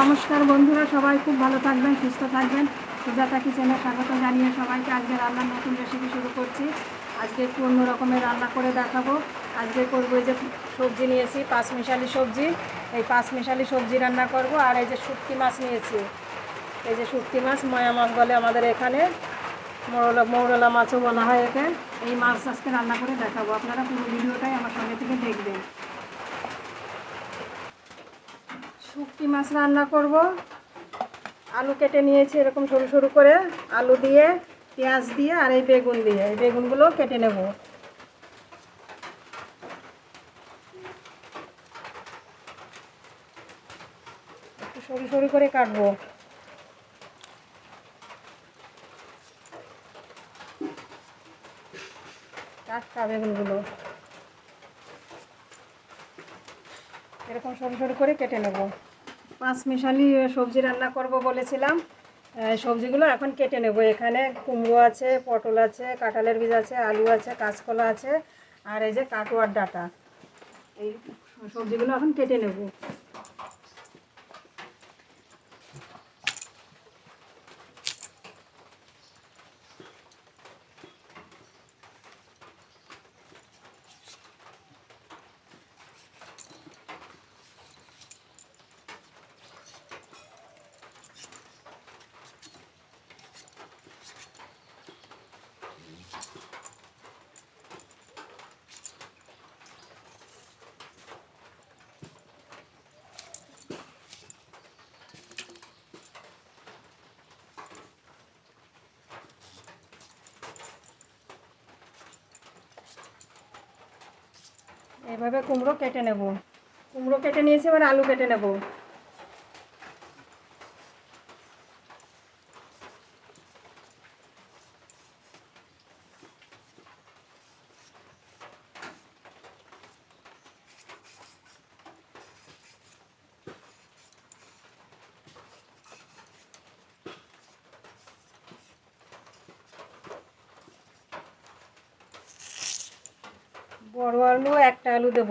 নমস্কার বন্ধুরা, সবাই খুব ভালো থাকবেন, সুস্থ থাকবেন। সুজাতা কিচেনে স্বাগত জানিয়ে সবাইকে আজকে রান্নার নতুন রেসিপি শুরু করছি। আজকে একটু অন্য রকমের রান্না করে দেখাবো। আজকে করব এই যে সবজি নিয়েছি, পাঁচ মিশালি সবজি। এই পাঁচ মিশালি সবজি রান্না করব, আর এই যে শুটকি মাছ নিয়েছি। এই যে শুটকি মাছ, ময়া মাছ বলে আমাদের এখানে। মৌরলা মৌরলা মাছও বলা হয় একে। এই মাছ আজকে রান্না করে দেখাবো। আপনারা পুরো ভিডিওটাই আমার সঙ্গে থেকে দেখবেন শুটকি মাছ রান্না করব। আলু কেটে নিয়েছি এরকম সরু সরু করে। আলু দিয়ে, পেঁয়াজ দিয়ে আর এই বেগুন দিয়ে। এই বেগুনগুলো কেটে নেব। একটু সরু সরু করে কাটবো। টাটকা বেগুনগুলো। এরকম সরু সরু করে কেটে নেব। পাঁচ মিশালি সবজি রান্না করব বলেছিলাম। সবজিগুলো এখন কেটে নেব। এখানে কুমড়ো আছে, পটল আছে, কাঁঠালের বীজ আছে, আলু আছে, কাঁচকলা আছে, আর এই যে কাটোয়ার ডাটা। এই সবজিগুলো এখন কেটে নেব। এইভাবে কুমড়ো কেটে নেব। কুমড়ো কেটে নিয়েছি এবার আলু কেটে নেব। বড় আলু একটা আলু দেব।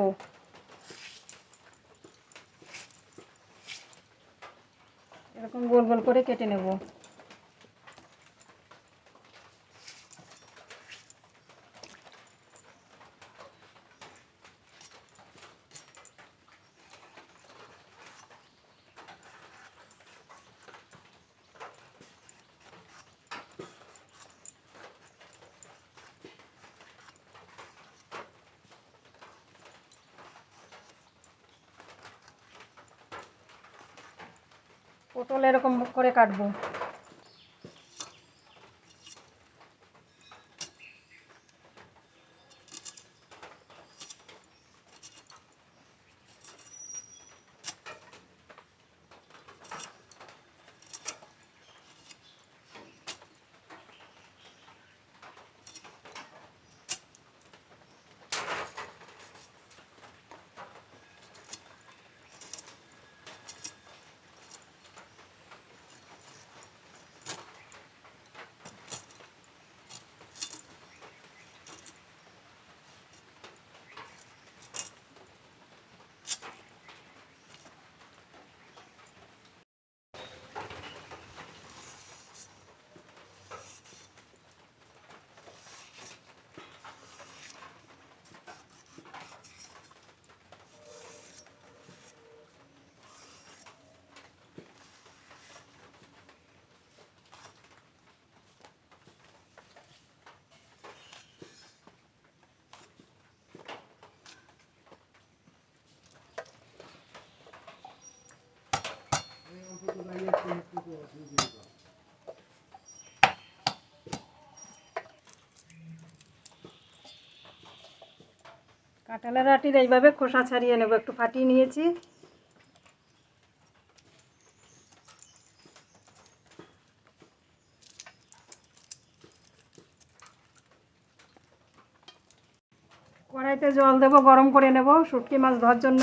এরকম গোল গোল করে কেটে নেব। পটল এরকম করে কাটবো। কাঁঠালের আটির এইভাবে খোসা ছাড়িয়ে নেব, একটু ফাটিয়ে নিয়েছি। কড়াইতে জল দেবো, গরম করে নেব, শুটকি মাছ ধোয়ার জন্য।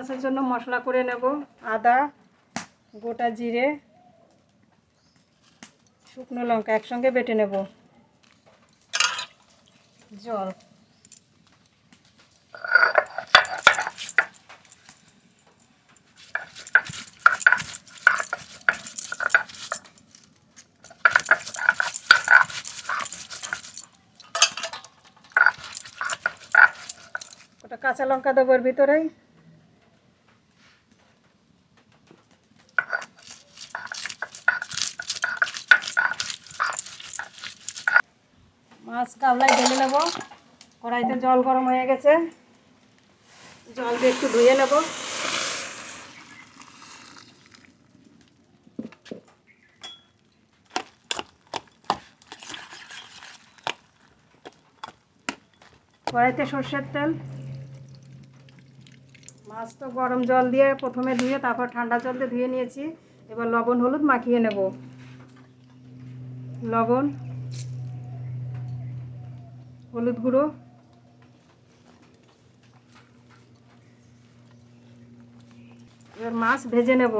মাছের জন্য মশলা করে নেব। আদা, গোটা জিরে, শুকনো লঙ্কা একসঙ্গে বেটে নেব। জল। ওটা কাঁচা লঙ্কা দেবো ভিতরে ভিতরেই। মাছ গামলায় ঢেলে নেব। কড়াইতে জল গরম হয়ে গেছে। জল দিয়ে একটু ধুয়ে নেব। কড়াইতে সর্ষের তেল। মাছ তো গরম জল দিয়ে প্রথমে ধুয়ে তারপর ঠান্ডা জল দিয়ে ধুয়ে নিয়েছি। এবার লবণ, হলুদ মাখিয়ে নেব। লবণ হলুদ গুঁড়ো। এবার মাছ ভেজে নেব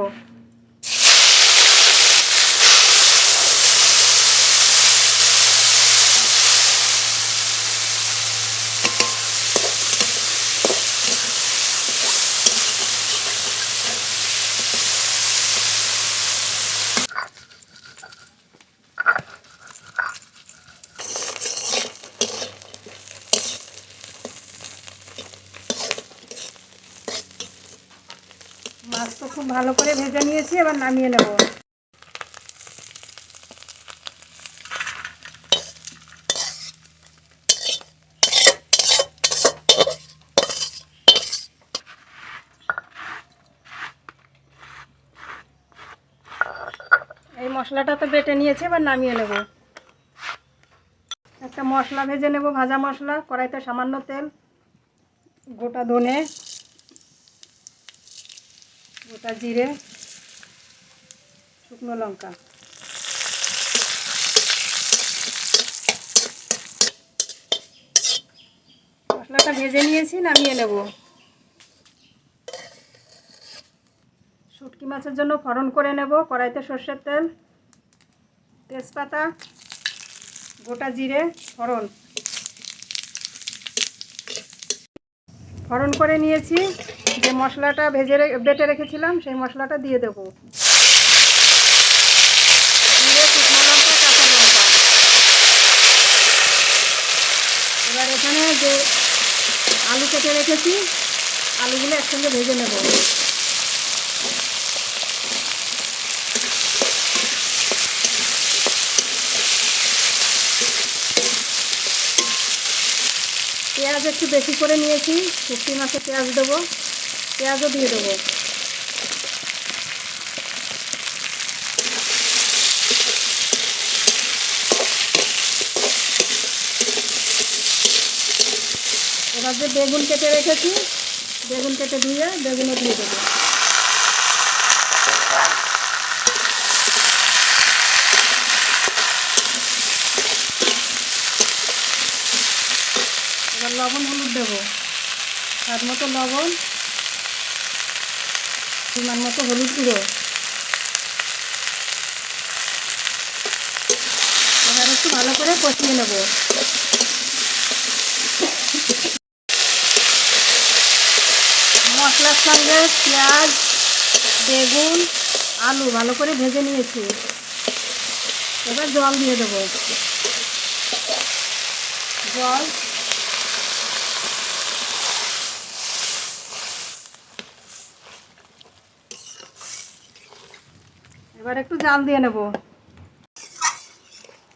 মাছ তো খুব ভালো করে ভেজে নিয়েছি, এবার নামিয়ে নেব। এই মশলাটা তো বেটে নিয়েছি, এবার নামিয়ে নেব। একটা মশলা ভেজে নেব, ভাজা মশলা, কড়াইতে সামান্য তেল, গোটা ধনে। গোটা জিরে, শুকনো লঙ্কা। মশলাটা ভেজে নিয়েছি, নামিয়ে নেব। শুটকি মাছের জন্য ফড়ন করে নেব, কড়াইতে সর্ষের তেল, তেজপাতা, গোটা জিরে, ফড়ন। ফড়ন করে নিয়েছি। যে মশলাটা ভেজে বেটে রেখেছিলাম, সেই মশলাটা দিয়ে দেবো। জিরে লঙ্কা, কাঁচা লঙ্কা। এবার এখানে যে আলু কেটে রেখেছি, আলুগুলো একসঙ্গে ভেজে নেব। পেঁয়াজ একটু বেশি করে নিয়েছি শুকটি মাছে পেঁয়াজ দেবো। পেঁয়াজও দিয়ে দেবো। এবার যে বেগুন কেটে রেখেছি, বেগুন কেটে ধুয়ে বেগুনও দিয়ে দেবো। এবার লবণ হলুদ দেবো। স্বাদ মতো লবণ। পরিমাণ মতো হলুদ গুঁড়ো। এবার একটু ভালো করে কষিয়ে নেব। মশলার সঙ্গে পেঁয়াজ, বেগুন, আলু ভালো করে ভেজে নিয়েছি। এবার জল দিয়ে দেবো। জল এবার একটু জাল দিয়ে নেব।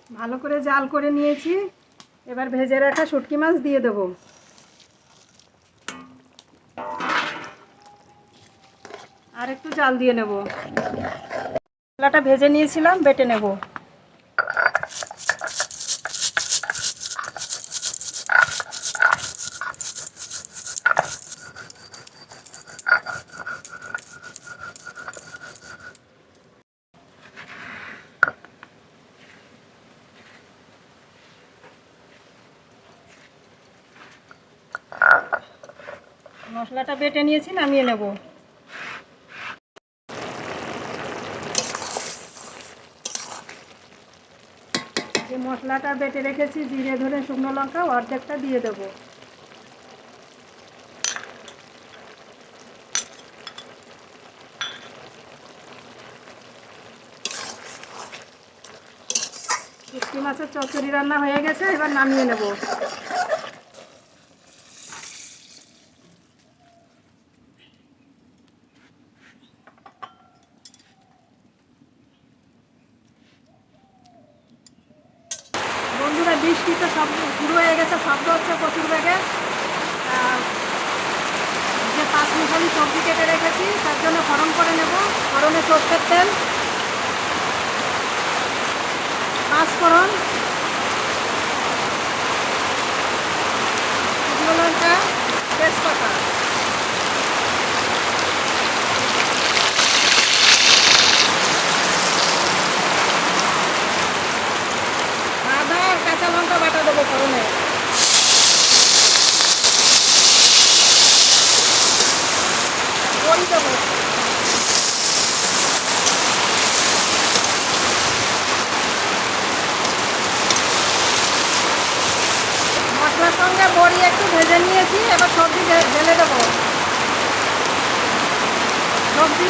ভালো করে জাল করে নিয়েছি। এবার ভেজে রাখা শুটকি মাছ দিয়ে দেব। আর একটু জাল দিয়ে নেব। মশলাটা ভেজে নিয়েছিলাম, বেটে নেব। মশলাটা বেটে নিয়েছি, নামিয়ে নেব। যে মশলাটা বেটে রেখেছি, জিরে ধরে শুকনো লঙ্কা, অর্ধেকটা দিয়ে দেবো। শুটকি মাছের চচ্চড়ি রান্না হয়ে গেছে, এবার নামিয়ে নেব। বৃষ্টি তো সব শুরু হয়ে গেছে, শব্দ হচ্ছে প্রচুর বেগে। যে পাঁচ মিশালি সবজি কেটে রেখেছি, তার জন্য ফরম করে নেব। ফরমে সর্ষের তেল, পাঁচ ফোড়ন শুকনো লঙ্কা আদা আর কাঁচা লঙ্কা বাটা দেবো ফোড়নে বড়ি দেবো মশলার সঙ্গে বড়ি একটু ভেজে নিয়েছি এবার সবজি ঢে- ঢেলে দেবো সবজি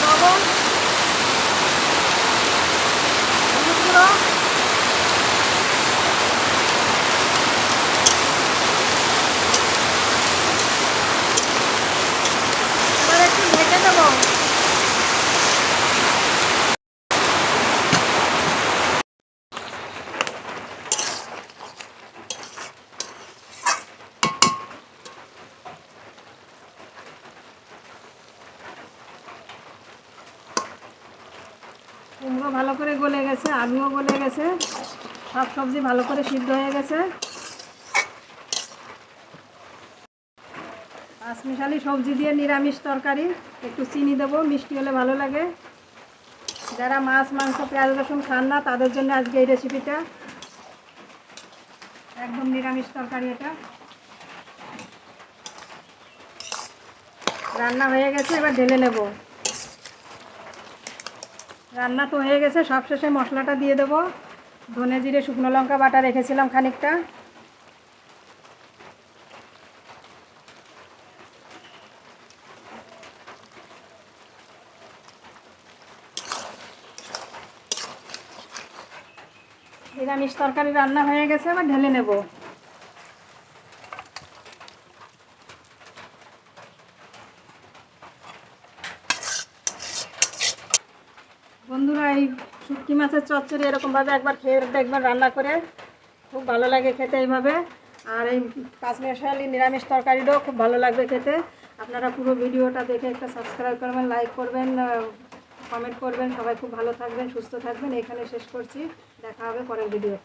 লবণ হলুদ গুঁড়ো এবার একটু ঢেকে দেবো কুমড়ো ভালো করে গলে গেছে আলুও গলে গেছে। সব সবজি ভালো করে সিদ্ধ হয়ে গেছে। পাঁচমিশালি সবজি দিয়ে নিরামিষ তরকারি। একটু চিনি দেবো, মিষ্টি হলে ভালো লাগে। যারা মাছ, মাংস, পেঁয়াজ, রসুন খান না, তাদের জন্য আজকে এই রেসিপিটা একদম নিরামিষ তরকারি এটা। রান্না হয়ে গেছে, এবার ঢেলে নেব। রান্না তো হয়ে গেছে সবশেষে মশলাটা দিয়ে দেবো। ধনে জিরে, শুকনো লঙ্কা বাটা রেখেছিলাম খানিকটা। নিরামিষ তরকারি রান্না হয়ে গেছে, এবার ঢেলে নেব বন্ধুরা এই শুটকি মাছের চচ্চড়ি এরকমভাবে একবার খেয়ে দেখবেন রান্না করে। খুব ভালো লাগে খেতে এইভাবে। আর এই কাশ্মীরশালী নিরামিষ তরকারিটাও খুব ভালো লাগবে খেতে। আপনারা পুরো ভিডিওটা দেখে একটা সাবস্ক্রাইব করবেন লাইক করবেন কমেন্ট করবেন। সবাই খুব ভালো থাকবেন, সুস্থ থাকবেন। এখানে শেষ করছি। দেখা হবে পরের ভিডিও